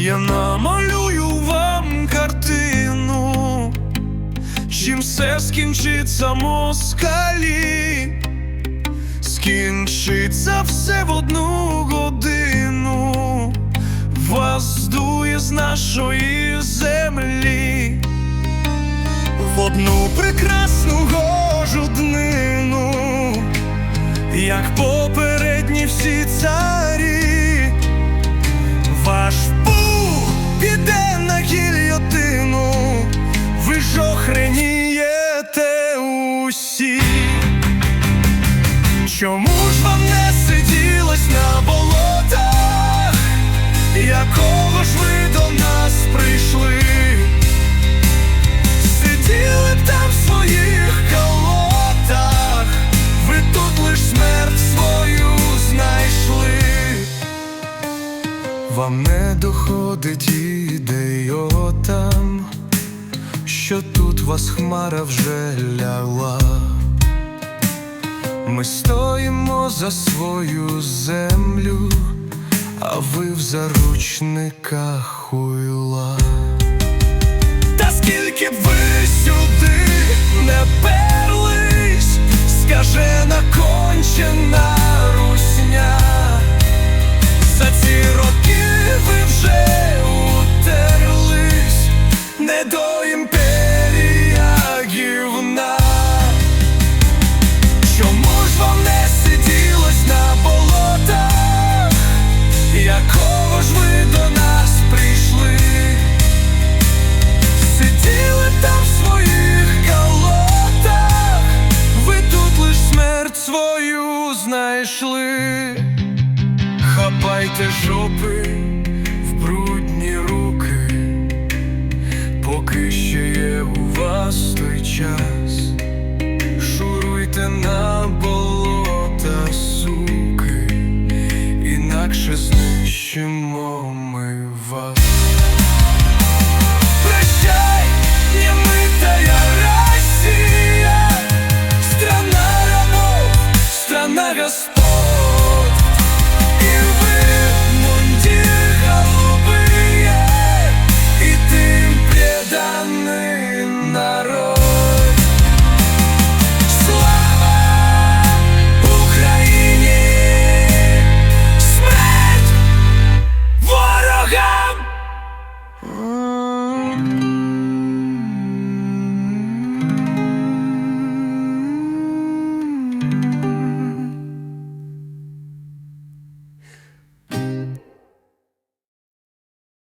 Я намалюю вам картину, чим все скінчиться москалі, скінчиться все в одну годину, вас здує з нашої землі. В одну прекрасну гожу днину, як попередні всі царі, ваш Вам не доходить ідеотам, що тут вас хмара вже ляла. Ми стоїмо за свою землю, а ви в заручниках хуйла. Та скільки б ви сюди не перлись, Хапайте жопи в брудні руки, поки ще є у вас той час. Шуруйте на болота, суки, інакше знищимо ми вас.